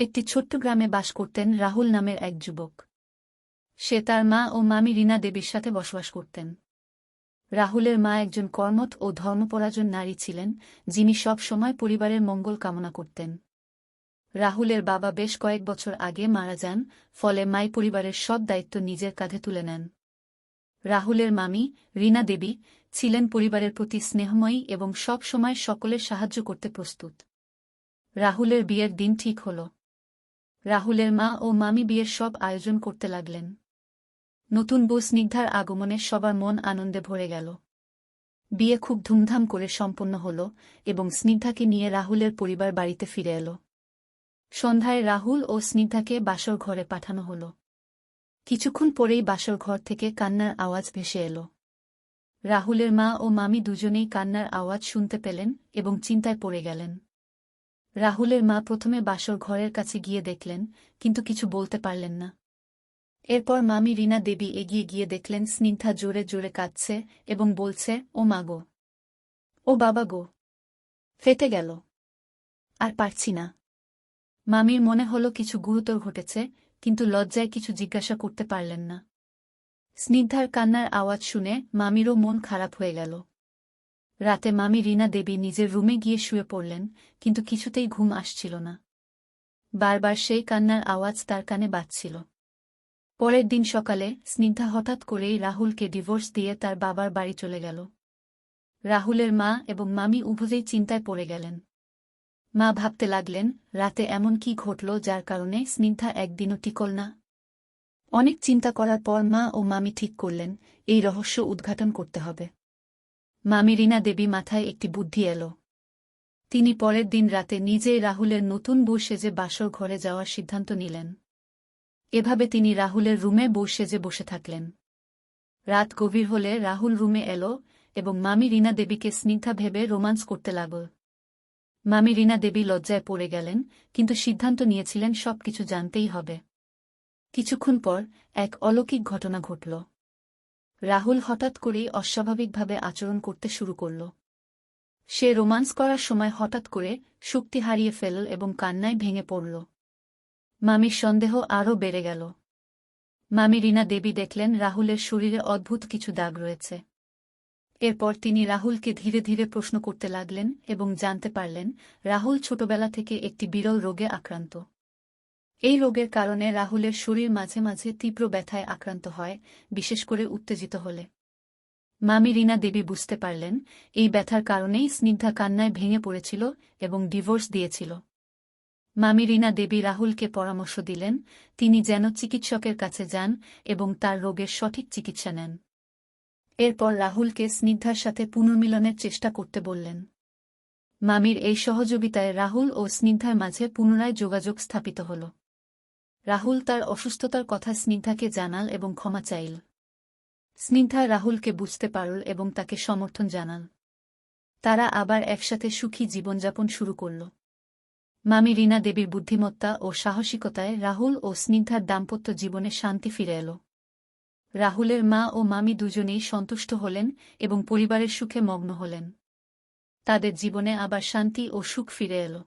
একটি ছোট্ট গ্রামে বাস করতেন রাহুল নামের এক যুবক। সে তার মা ও মামি রীনা দেবীর সাথে বসবাস করতেন। রাহুলের মা একজন কর্মঠ ও ধর্মপরাজন নারী ছিলেন, যিনি সব সময় পরিবারের মঙ্গল কামনা করতেন। রাহুলের বাবা বেশ কয়েক বছর আগে মারা যান, ফলে মাই পরিবারের সব দায়িত্ব নিজের কাঁধে তুলে নেন। রাহুলের মামি, রীনা দেবী, ছিলেন পরিবারের প্রতি স্নেহময়ী এবং সব সময় সকলের সাহায্য করতে প্রস্তুত। রাহুলের বিয়ের দিন ঠিক হল। রাহুলের মা ও মামি বিয়ের সব আয়োজন করতে লাগলেন। নতুন বউ স্নিগ্ধার আগমনে সবার মন আনন্দে ভরে গেল। বিয়ে খুব ধুমধাম করে সম্পন্ন হল এবং স্নিগ্ধাকে নিয়ে রাহুলের পরিবার বাড়িতে ফিরে এল। সন্ধ্যায় রাহুল ও স্নিগ্ধাকে বাসর ঘরে পাঠানো হল। কিছুক্ষণ পরেই বাসর ঘর থেকে কান্নার আওয়াজ ভেসে এল। রাহুলের মা ও মামি দুজনেই কান্নার আওয়াজ শুনতে পেলেন এবং চিন্তায় পড়ে গেলেন। রাহুলের মা প্রথমে বাসর ঘরের কাছে গিয়ে দেখলেন, কিন্তু কিছু বলতে পারলেন না। এরপর মামি রীনা দেবী এগিয়ে গিয়ে দেখলেন, স্নিগ্ধা জোরে জোরে কাঁদছে এবং বলছে, ও মা গো। ও বাবা গো। ফেটে গেল। আর পারছি না মামির মনে হলো কিছু গুরুতর ঘটেছে, কিন্তু লজ্জায় কিছু জিজ্ঞাসা করতে পারলেন না। স্নিগ্ধার কান্নার আওয়াজ শুনে মামিরও মন খারাপ হয়ে গেল। রাতে মামি রীনা দেবী নিজের রুমে গিয়ে শুয়ে পড়লেন, কিন্তু কিছুতেই ঘুম আসছিল না। বারবার সেই কান্নার আওয়াজ তার কানে বাজছিল। পরের দিন সকালে স্নিগ্ধা হঠাৎ করেই রাহুলকে ডিভোর্স দিয়ে তার বাবার বাড়ি চলে গেল। রাহুলের মা এবং মামি উভয়েই চিন্তায় পড়ে গেলেন। মা ভাবতে লাগলেন, রাতে এমন কি ঘটল যার কারণে স্নিগ্ধা একদিনও টিকল না। অনেক চিন্তা করার পর মা ও মামি ঠিক করলেন, এই রহস্য উদ্ঘাটন করতে হবে। মামি রীনা দেবী মাথায় একটি বুদ্ধি এল। তিনি পরের দিন রাতে নিজেই রাহুলের নতুন বউ সেজে বাসর ঘরে যাওয়ার সিদ্ধান্ত নিলেন। এভাবে তিনি রাহুলের রুমে বউ সেজে বসে থাকলেন। রাত গভীর হলে রাহুল রুমে এলো এবং মামি রীনা দেবীকে স্নিগ্ধা ভেবে রোমান্স করতে লাগল। মামি রীনা দেবী লজ্জায় পড়ে গেলেন, কিন্তু সিদ্ধান্ত নিয়েছিলেন সবকিছু জানতেই হবে। কিছুক্ষণ পর এক অলৌকিক ঘটনা ঘটল। রাহুল হঠাৎ করেই অস্বাভাবিকভাবে আচরণ করতে শুরু করল। সে রোমান্স করার সময় হঠাৎ করে শক্তি হারিয়ে ফেলল এবং কান্নায় ভেঙে পড়ল। মামির সন্দেহ আরও বেড়ে গেল। মামি রীনা দেবী দেখলেন রাহুলের শরীরে অদ্ভুত কিছু দাগ রয়েছে। এরপর তিনি রাহুলকে ধীরে ধীরে প্রশ্ন করতে লাগলেন এবং জানতে পারলেন, রাহুল ছোটবেলা থেকে একটি বিরল রোগে আক্রান্ত। এই রোগের কারণে রাহুলের শরীর মাঝে মাঝে তীব্র ব্যথায় আক্রান্ত হয়, বিশেষ করে উত্তেজিত হলে। মামি রীনা দেবী বুঝতে পারলেন, এই ব্যথার কারণেই স্নিগ্ধা কান্নায় ভেঙে পড়েছিল এবং ডিভোর্স দিয়েছিল। মামি রীনা দেবী রাহুলকে পরামর্শ দিলেন, তিনি যেন চিকিৎসকের কাছে যান এবং তার রোগের সঠিক চিকিৎসা নেন। এরপর রাহুলকে স্নিগ্ধার সাথে পুনর্মিলনের চেষ্টা করতে বললেন। মামির এই সহযোগিতায় রাহুল ও স্নিগ্ধার মাঝে পুনরায় যোগাযোগ স্থাপিত হল। রাহুল তার অসুস্থতার কথা স্নিগ্ধাকে জানাল এবং ক্ষমা চাইল। স্নিগ্ধা রাহুলকে বুঝতে পারল এবং তাকে সমর্থন জানাল। তারা আবার একসাথে সুখী জীবনযাপন শুরু করল। মামি রীনা দেবীর বুদ্ধিমত্তা ও সাহসিকতায় রাহুল ও স্নিগ্ধার দাম্পত্য জীবনে শান্তি ফিরে এল। রাহুলের মা ও মামি দুজনেই সন্তুষ্ট হলেন এবং পরিবারের সুখে মগ্ন হলেন। তাদের জীবনে আবার শান্তি ও সুখ ফিরে এলো।